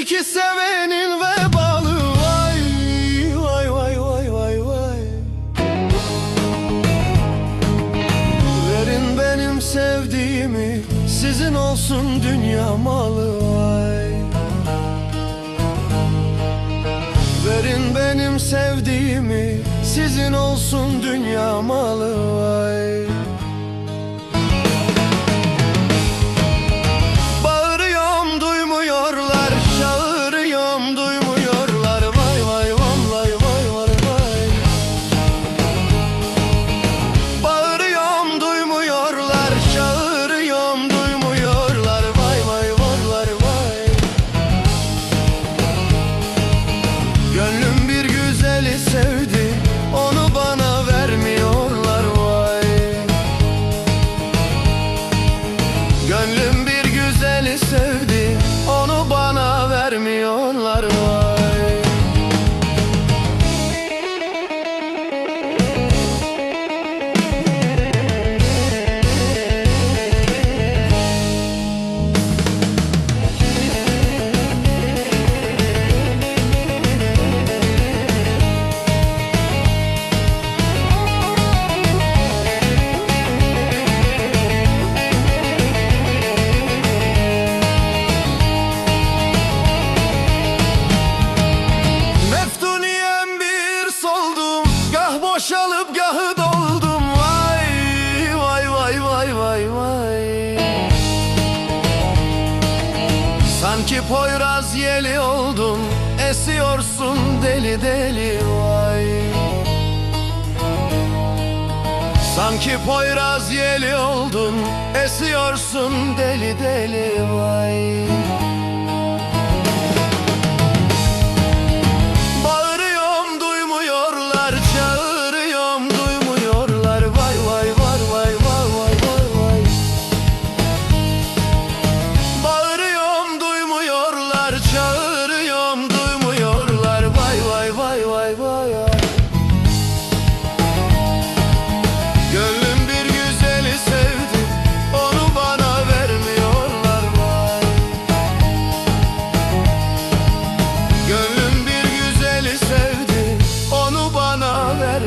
iki sevenin vebalı. Vay vay vay vay vay vay. Verin benim sevdiğimi Sizin olsun dünya malı. Vay. Verin benim sevdiğimi Sizin olsun dünya malı. Vay Gönlüm Sanki Poyraz yeli oldun Esiyorsun deli deli vay. Sanki Poyraz yeli oldun Esiyorsun deli deli vay. Bağırıyorum duymuyorlar çağır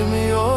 me